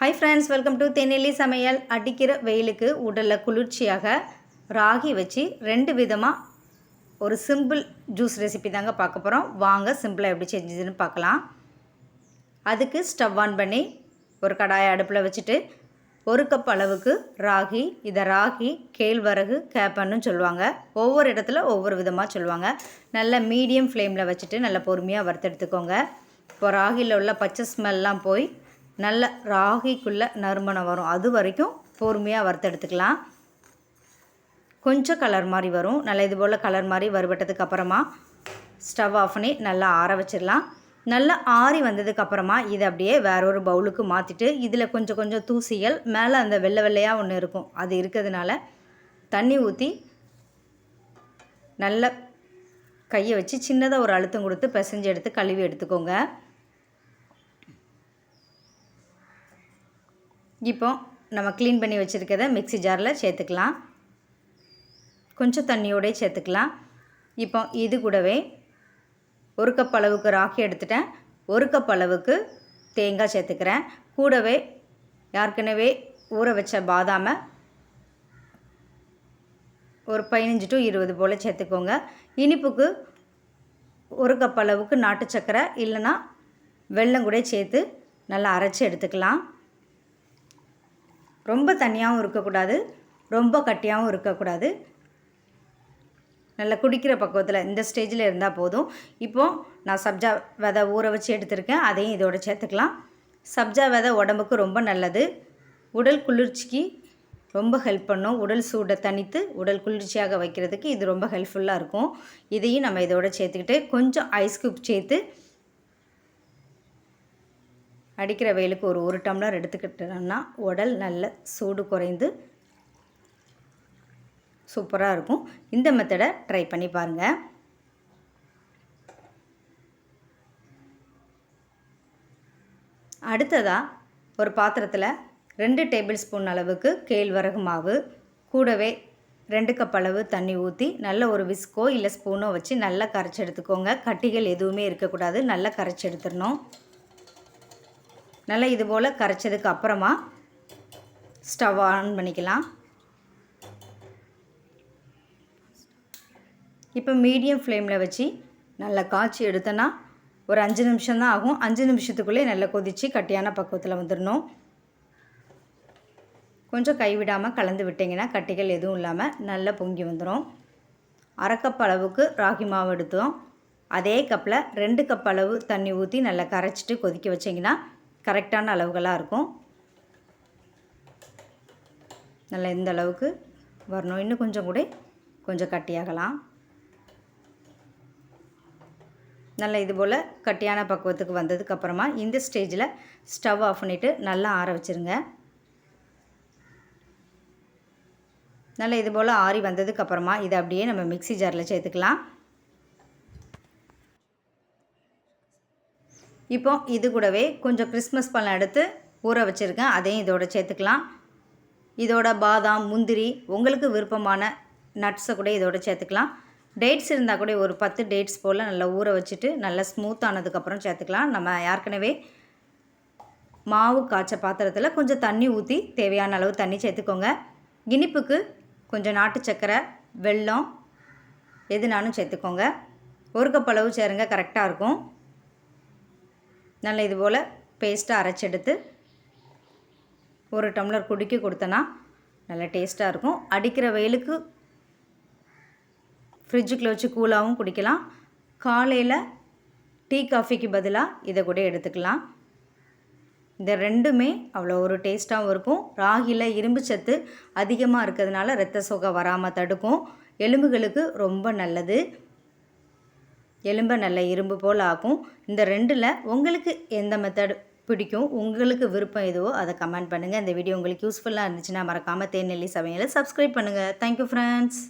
Hi friends welcome to Thennelli சமையல் அடிக்கிற வெயிலுக்கு உடலில் குளிர்ச்சியாக ராகி வச்சு ரெண்டு விதமாக ஒரு சிம்பிள் ஜூஸ் ரெசிபி தாங்க பார்க்க போகிறோம் வாங்க சிம்பிளாக எப்படி செஞ்சதுன்னு பார்க்கலாம். அதுக்கு ஸ்டவ் ஆன் பண்ணி ஒரு கடாயை அடுப்பில் வச்சுட்டு ஒரு கப் அளவுக்கு ராகி இதை ராகி கேழ்வரகு கேப்பன்னு சொல்லுவாங்க. ஒவ்வொரு இடத்துல ஒவ்வொரு விதமாக சொல்லுவாங்க. நல்ல மீடியம் ஃப்ளேமில் வச்சுட்டு நல்ல பொறுமையாக வறுத்தெடுத்துக்கோங்க. இப்போ ராகியில் உள்ள பச்சை ஸ்மெல்லாம் போய் நல்ல ராகிக்குள்ளே நறுமணம் வரும். அது வரைக்கும் பொறுமையாக வறுத்தெடுத்துக்கலாம் கொஞ்சம் கலர் மாதிரி வரும். நல்லா இது போல் கலர் மாதிரி வறுபட்டதுக்கு அப்புறமா ஸ்டவ் ஆஃப் பண்ணி நல்லா ஆற வச்சிடலாம். நல்லா ஆறி வந்ததுக்கப்புறமா இதை அப்படியே வேற ஒரு பவுலுக்கு மாற்றிட்டு இதில் கொஞ்சம் கொஞ்சம் தூசிகள் மேலே அந்த வெள்ளை வெள்ளையாக ஒன்று இருக்கும். அது இருக்கிறதுனால தண்ணி ஊற்றி நல்ல கையை வச்சு சின்னதாக ஒரு அழுத்தம் கொடுத்து பிசைஞ்சு எடுத்து கழுவி எடுத்துக்கோங்க. இப்போ நம்ம க்ளீன் பண்ணி வச்சுருக்கத மிக்ஸி ஜாரில் சேர்த்துக்கலாம். கொஞ்சம் தண்ணியோடய சேர்த்துக்கலாம். இப்போ இது கூடவே ஒரு கப் அளவுக்கு ராக்கி எடுத்துட்டேன். ஒரு கப் அளவுக்கு தேங்காய் சேர்த்துக்கிறேன். கூடவே ஏற்கனவே ஊற வச்ச பாதாமை ஒரு பதினஞ்சு டு இருபது போல் சேர்த்துக்கோங்க. இனிப்புக்கு ஒரு கப் அளவுக்கு நாட்டு சக்கரை இல்லைன்னா வெல்லம் கூட சேர்த்து நல்லா அரைச்சி எடுத்துக்கலாம். ரொம்ப தண்ணியாகவும் இருக்கக்கூடாது ரொம்ப கட்டியாகவும் இருக்கக்கூடாது. நல்லா குடிக்கிற பக்குவத்தில் இந்த ஸ்டேஜில் இருந்தால் போதும். இப்போது நான் சப்ஜா விதை ஊற வச்சு எடுத்திருக்கேன் அதையும் இதோட சேர்த்துக்கலாம். சப்ஜா விதை உடம்புக்கு ரொம்ப நல்லது. உடல் குளிர்ச்சிக்கு ரொம்ப ஹெல்ப் பண்ணும். உடல் சூடை தணித்து உடல் குளிர்ச்சியாக வைக்கிறதுக்கு இது ரொம்ப ஹெல்ப்ஃபுல்லாக இருக்கும். இதையும் நம்ம இதோட சேர்த்துக்கிட்டு கொஞ்சம் ஐஸ் க்யூப் சேர்த்து அடிக்கிற வெயிலுக்கு ஒரு ஒரு டம்ளர் எடுத்துக்கிட்டோம்னா உடல் நல்ல சூடு குறைந்து சூப்பராக இருக்கும். இந்த மெத்தடை ட்ரை பண்ணி பாருங்கள் அடுத்ததாக ஒரு பாத்திரத்தில் ரெண்டு டேபிள் ஸ்பூன் அளவுக்கு கேழ்வரகு மாவு கூடவே ரெண்டு கப் அளவு தண்ணி ஊற்றி நல்ல ஒரு விஸ்கோ இல்லை ஸ்பூனோ வச்சு நல்லா கரைச்சி எடுத்துக்கோங்க. கட்டிகள் எதுவுமே இருக்கக்கூடாது. நல்லா கரைச்சி எடுத்துடணும். நல்லா இது போல் கரைச்சதுக்கு அப்புறமா ஸ்டவ் ஆன் பண்ணிக்கலாம். இப்போ மீடியம் ஃப்ளேமில் வச்சு நல்லா காய்ச்சி எடுத்தோன்னா ஒரு அஞ்சு நிமிஷம் தான் ஆகும். அஞ்சு நிமிஷத்துக்குள்ளே நல்லா கொதித்து கட்டியான பக்குவத்தில் வந்துடணும். கொஞ்சம் கைவிடாமல் கலந்து விட்டிங்கன்னா கட்டிகள் எதுவும் இல்லாமல் நல்லா பொங்கி வந்துடும் அரை அளவுக்கு ராகி மாவு எடுத்தோம். அதே கப்பில் ரெண்டு கப் அளவு தண்ணி ஊற்றி நல்லா கரைச்சிட்டு கொதிக்க வச்சிங்கன்னா கரெக்டான அளவுகளாக இருக்கும். நல்லா இந்த அளவுக்கு வரணும். இன்னும் கொஞ்சம் கூட கொஞ்சம் கட்டியாகலாம். நல்லா இது போல் கட்டியான பக்குவத்துக்கு வந்ததுக்கப்புறமா இந்த ஸ்டேஜில் ஸ்டவ் ஆஃப் பண்ணிவிட்டு நல்லா ஆற வச்சுருங்க. நல்லா இது போல் ஆறி வந்ததுக்கப்புறமா இதை அப்படியே நம்ம மிக்சி ஜாரில் சேர்த்துக்கலாம். இப்போ இது கூடவே கொஞ்சம் கிறிஸ்மஸ் பழம் எடுத்து ஊற வச்சுருக்கேன். அதையும் இதோட சேர்த்துக்கலாம். இதோட பாதாம் முந்திரி உங்களுக்கு விருப்பமான நட்ஸை கூட இதோட சேர்த்துக்கலாம். டேட்ஸ் இருந்தால் கூட ஒரு பத்து டேட்ஸ் போல் நல்லா ஊற வச்சுட்டு நல்லா ஸ்மூத் ஆனதுக்கப்புறம் சேர்த்துக்கலாம். நம்ம ஏற்கனவே மாவு காய்ச்ச பாத்திரத்தில் கொஞ்சம் தண்ணி ஊற்றி தேவையான அளவு தண்ணி சேர்த்துக்கோங்க. இனிப்புக்கு கொஞ்சம் நாட்டு சக்கரை வெல்லம் எதுனாலும் சேர்த்துக்கோங்க. ஒரு கப் அளவு சேருங்க கரெக்டாக இருக்கும். நல்ல இது போல் பேஸ்ட்டாக அரைச்செடுத்து ஒரு டம்ளர் குடிக்க கொடுத்தனா நல்லா டேஸ்ட்டாக இருக்கும். அடிக்கிற வெயிலுக்கு ஃப்ரிட்ஜுக்குள்ளே வச்சு கூலாகவும் குடிக்கலாம். காலையில் டீ காஃபிக்கு பதிலாக இதை கூட எடுத்துக்கலாம். இந்த ரெண்டுமே அவ்வளோ ஒரு டேஸ்ட்டாகவும் இருக்கும். ராகியில் இரும்பு சத்து அதிகமாக இருக்கிறதுனால ரத்த சோகை வராமல் தடுக்கும். எலும்புகளுக்கு ரொம்ப நல்லது. எலும்பை நல்ல இரும்பு போல் ஆகும் இந்த ரெண்டில் உங்களுக்கு எந்த மெத்தட் பிடிக்கும்? உங்களுக்கு விருப்பம் எதுவோ அதை கமெண்ட் பண்ணுங்கள் இந்த வீடியோ உங்களுக்கு யூஸ்ஃபுல்லாக இருந்துச்சுன்னா மறக்காமல் தேநெல்லி சமையலை சப்ஸ்கிரைப் பண்ணுங்கள் தேங்க்யூ ஃப்ரெண்ட்ஸ்